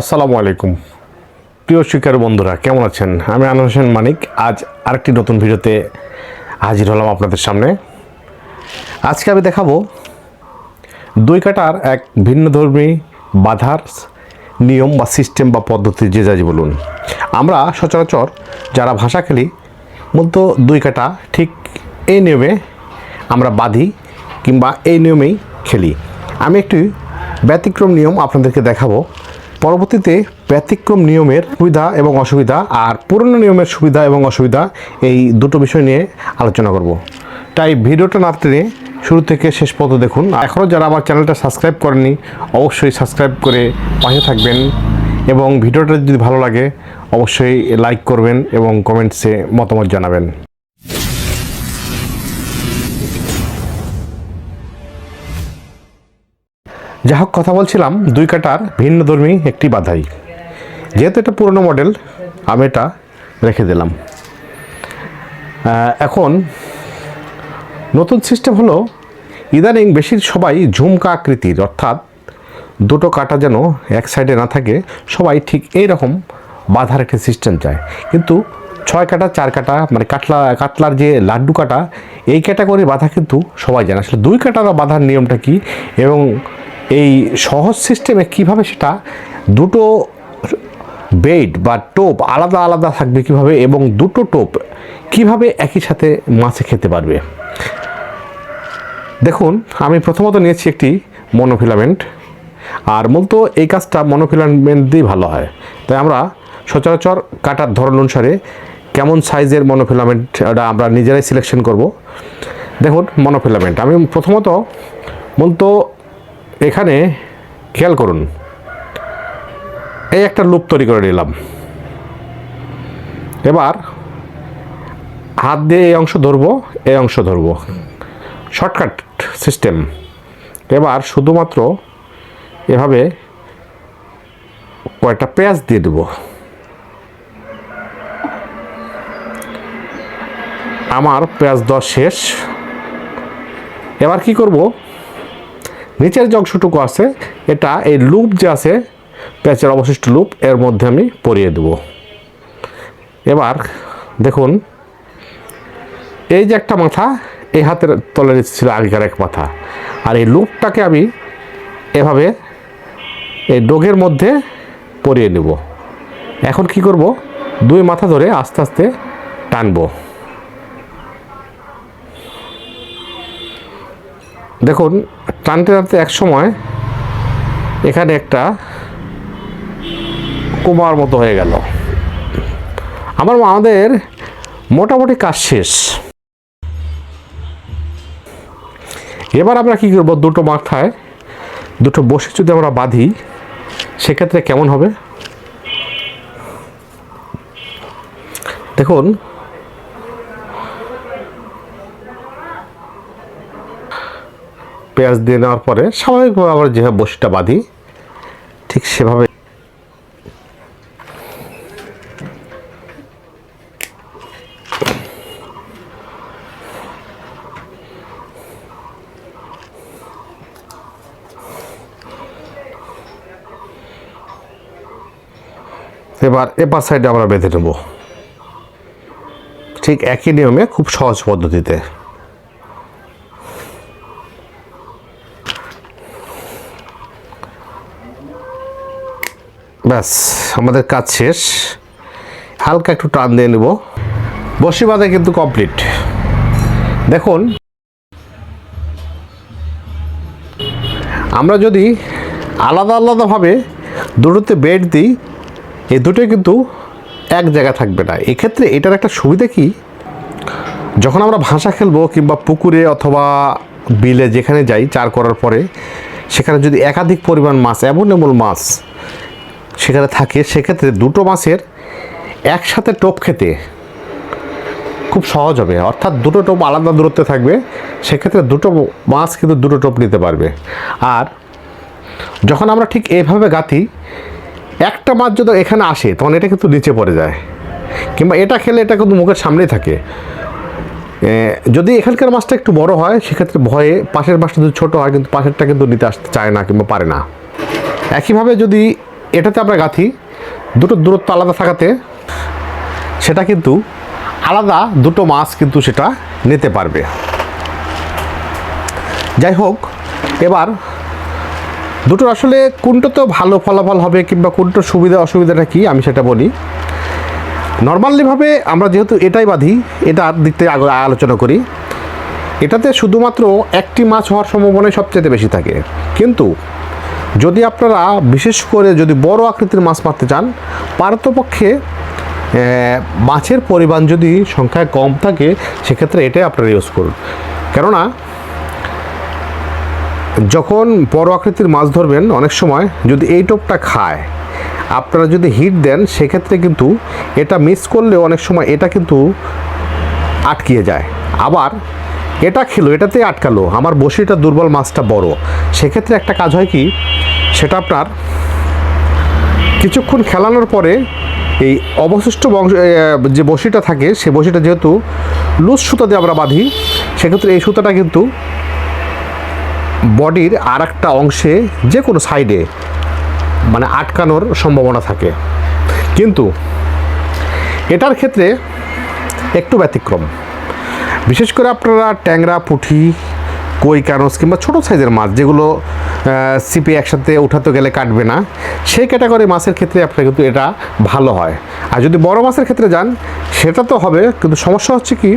আসসালামু আলাইকুম। প্রিয় শিকার বন্ধুরা, কেমন আছেন? আমি আনোয়ার হোসেন মানিক। আজ আরেকটি নতুন ভিডিওতে হাজির হলাম আপনাদের সামনে। আজকে আমি দেখাবো দুই কাটার এক ভিন্নধর্মী বাধার নিয়ম বা সিস্টেম বা পদ্ধতি, যে যাই বলুন। আমরা সচরাচর যারা ভাষা খেলি, মূলত দুই কাটা ঠিক এই নিয়মে আমরা বাঁধি কিংবা এই নিয়মেই খেলি। আমি একটি ব্যতিক্রম নিয়ম আপনাদেরকে দেখাবো। পরবর্তীতে ব্যতিক্রম নিয়মের সুবিধা এবং অসুবিধা আর পুরনো নিয়মের সুবিধা এবং অসুবিধা এই দুটো বিষয় নিয়ে আলোচনা করব। তাই ভিডিওটা না টেনে শুরু থেকে শেষ পর্যন্ত দেখুন। এখনও যারা আমার চ্যানেলটা সাবস্ক্রাইব করেনি অবশ্যই সাবস্ক্রাইব করে পাশে থাকবেন এবং ভিডিওটা যদি ভালো লাগে, অবশ্যই লাইক করবেন এবং কমেন্টসে মতামত জানাবেন। যা হোক কথা বলছিলাম, দুই কাটার ভিন্ন ধর্মী একটি বাধাই। যেহেতু এটা পুরনো মডেল, আমি এটা রেখে দিলাম। এখন নতুন সিস্টেম হলো, ইদানিং বেশির সবাই ঝুমকা আকৃতির, অর্থাৎ দুটো কাটা যেন এক সাইডে না থাকে, সবাই ঠিক এই রকম বাঁধার একটি সিস্টেম চায়। কিন্তু ছয় কাটা, চার কাটা মানে কাটলা কাতলার যে লাড্ডু কাটা, এই ক্যাটাগরি বাঁধা কিন্তু সবাই জানে। আসলে দুই কাটার বাঁধার নিয়মটা কি এবং এই সহজ সিস্টেমে কীভাবে সেটা দুটো বেড বা টোপ আলাদা আলাদা থাকবে কীভাবে এবং দুটো টোপ কীভাবে একই সাথে মাছে খেতে পারবে? দেখুন, আমি প্রথমত নিয়েছি একটি মনোফিলামেন্ট আর মূলত এই কাজটা মনোফিলামেন্ট দিয়েই ভালো হয়। তাই আমরা সচরাচর কাটার ধরন অনুসারে কেমন সাইজের মনোফিলামেন্ট ওটা আমরা নিজেরাই সিলেকশন করব। দেখুন মনোফিলামেন্ট আমি প্রথমত মূলত এখানে খেয়াল করুন, এই একটা লুপ তৈরি করে নিলাম। এবার হাত দিয়ে এই অংশ ধরবো, এই অংশ ধরবো। Shortcut system. এবার শুধুমাত্র এভাবে কয়েকটা পেঁয়াজ দিয়ে দেবো। আমার পেঁয়াজ দেওয়া শেষ। এবার কি করব? নিচের যে অংশটুকু আছে, এটা এই লুপ যে আছে পেঁয়াজের অবশিষ্ট লুপ, এর মধ্যে আমি পরিয়ে দেব। এবার দেখুন, এই যে একটা মাথা, এই হাতের তলে ছিল আগেকার এক মাথা। আর এই লুপটাকে আমি এভাবে এই ডোগের মধ্যে পরিয়ে নেব। এখন কি করব? দুই মাথা ধরে আস্তে আস্তে টানবো। দেখুন, টানতে টানতে এক সময় এখানে একটা কুমার মতো হয়ে গেল। আমার আমাদের মোটামুটি কাজ শেষ। এবার আমরা কি করব? দুটো মাথায়, দুটো বসে যদি আমরা বাঁধি, সেক্ষেত্রে কেমন হবে? দেখুন পেঁয়াজ দিয়ে নেওয়ার পরে স্বাভাবিকভাবে আমরা যেভাবে বসিটা বাঁধি, ঠিক সেভাবে এবার এপার সাইডে আমরা বেঁধে নেব। ঠিক একই নিয়মে খুব সহজ পদ্ধতিতে। ব্যাস, আমাদের কাজ শেষ। হালকা একটু টান দিয়ে নেব। বসি বাঁধা কিন্তু কমপ্লিট দেখুন, আমরা যদি আলাদা আলাদাভাবে দুটোতে বেড দিই এই দুটোই কিন্তু এক জায়গায় থাকবে না। এক্ষেত্রে এটার একটা সুবিধা কি? যখন আমরা ভাষা খেলব কিংবা পুকুরে অথবা বিলে যেখানে যাই, চার করার পরে, সেখানে যদি একাধিক পরিমাণ মাছ, এমন এমন মাছ সেখানে থাকে, সেক্ষেত্রে দুটো মাছের একসাথে টোপ খেতে খুব সহজ হবে। অর্থাৎ দুটো টোপ আলাদা দূরত্বে থাকবে, সেক্ষেত্রে দুটো মাছ কিন্তু দুটো টোপ নিতে পারবে। আর যখন আমরা ঠিক এইভাবে গাঁথি, একটা মাছ যদি এখানে আসে, তখন এটা কিন্তু নিচে পড়ে যায়। কিংবা এটা খেলে এটা কিন্তু মুখের সামনেই থাকে। যদি এখানকার মাছটা একটু বড় হয়, সেক্ষেত্রে ভয়ে পাশের মাছটা যদি ছোটো হয়, কিন্তু পাশেরটা কিন্তু নিতে আসতে চায় না কিংবা পারে না। একইভাবে যদি এটাতে আমরা গাঁথি, দুটো দূরত্ব আলাদা থাকাতে সেটা কিন্তু আলাদা দুটো মাছ কিন্তু সেটা নিতে পারবে। যাই হোক, এবার দুটোর আসলে কোনটাতে ভালো ফলাফল হবে কিংবা কোনটার সুবিধা অসুবিধাটা কি আমি সেটা বলি। নর্মালিভাবে আমরা যেহেতু এটাই বাঁধি এটার দিক থেকে আলোচনা করি। এটাতে শুধুমাত্র একটি মাছ হওয়ার সম্ভাবনাই সবচেয়ে বেশি থাকে। কিন্তু যদি আপনারা বিশেষ করে যদি বড় আকৃতির মাছ মারতে চান, পারতপক্ষে মাছের পরিমাণ যদি সংখ্যায় কম থাকে, সেক্ষেত্রে এটাই আপনারা ইউজ করুন। কেননা, যখন বড় আকৃতির মাছ ধরবেন, অনেক সময় যদি এই টোপটা খায়, আপনারা যদি হিট দেন, সেক্ষেত্রে কিন্তু এটা মিস করলেও অনেক সময় এটা কিন্তু আটকিয়ে যায়। আবার এটা খেলো, এটাতে আটকালো। আমার বসিটা দুর্বল, মাছটা বড়। সেক্ষেত্রে একটা কাজ হয় কি, সেটা আপনার কিছুক্ষণ খেলানোর পরে এই অবশিষ্ট বংশ যে বসিটা থাকে, সে বসিটা যেহেতু লুজ সুতা দিয়ে আমরা বাঁধি, সেক্ষেত্রে এই সুতাটা কিন্তু বডির আর একটা অংশে যে কোনো সাইডে মানে আটকানোর সম্ভাবনা থাকে। কিন্তু এটার ক্ষেত্রে একটু ব্যতিক্রম। বিশেষ করে আপনারা ট্যাংরা পুঁটি কই, কানস কিংবা ছোটো সাইজের মাছ, যেগুলো সিপে একসাথে উঠাতে গেলে কাটবে না, সেই ক্যাটাগরি মাছের ক্ষেত্রে আপনার কিন্তু এটা ভালো হয়। আর যদি বড় মাছের ক্ষেত্রে যান, সেটা তো হবে, কিন্তু সমস্যা হচ্ছে কি,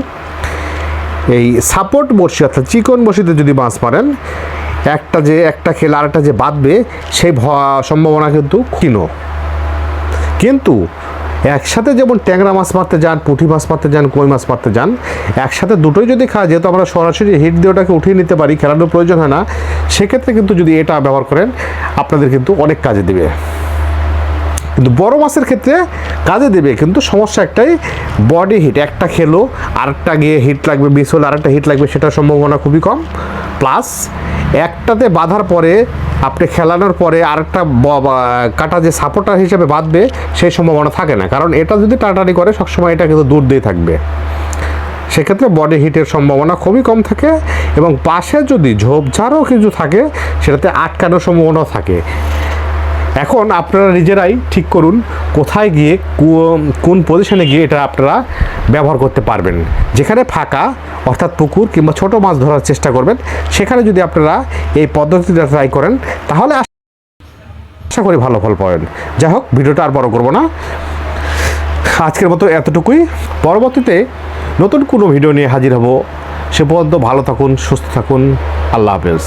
এই সাপোর্ট বসি অর্থাৎ চিকন বসিতে যদি মাছ মারেন, একটা যে, একটা খেলে আরেকটা যে বাঁধবে, সেই সম্ভাবনা কিন্তু ক্ষীণ। কিন্তু একসাথে যেমন ট্যাংরা মাছ মারতে যান, পুঁটি মাছ মারতে যান, কই মাছ মারতে যান, একসাথে দুটোই যদি খায় যেহেতু আমরা সরাসরি হিট দিয়ে ওটাকে উঠিয়ে নিতে পারি, খেলানোর প্রয়োজন হয় না, সেক্ষেত্রে কিন্তু যদি এটা ব্যবহার করেন, আপনাদের কিন্তু অনেক কাজে দেবে। কিন্তু বড় মাছের ক্ষেত্রে কাজে দেবে, কিন্তু সমস্যা একটাই বডি হিট একটা খেলো, আরেকটা গিয়ে হিট লাগবে মিস হলে আরেকটা হিট লাগবে, সেটার সম্ভাবনা খুবই কম প্লাস একটাতে বাঁধার পরে আপনি খেলানোর পরে আরেকটা কাটা যে সাপোর্টার হিসেবে বাঁধবে, সেই সম্ভাবনা থাকে না। কারণ এটা যদি টাটানি করে, সবসময় এটা কিন্তু দূর দিয়ে থাকবে। সেক্ষেত্রে বডি হিটের সম্ভাবনা খুবই কম থাকে এবং পাশে যদি ঝোপঝাড়ও কিছু থাকে, সেটাতে আটকানোর সম্ভাবনাও থাকে। এখন আপনারা নিজেরাই ঠিক করুন, কোথায় গিয়ে কোন পজিশনে গিয়ে এটা আপনারা ব্যবহার করতে পারবেন। যেখানে ফাঁকা, অর্থাৎ পুকুর কিংবা ছোট মাছ ধরার চেষ্টা করবেন, সেখানে যদি আপনারা এই পদ্ধতিটা ট্রাই করেন, তাহলে আশা করি ভালো ফল পাবেন। যাই হোক, ভিডিওটা আর বড় করব না। আজকের মতো এতটুকুই। পরবর্তীতে নতুন কোনো ভিডিও নিয়ে হাজির হব। সে পর্যন্ত ভালো থাকুন, সুস্থ থাকুন। আল্লাহ হাফেজ।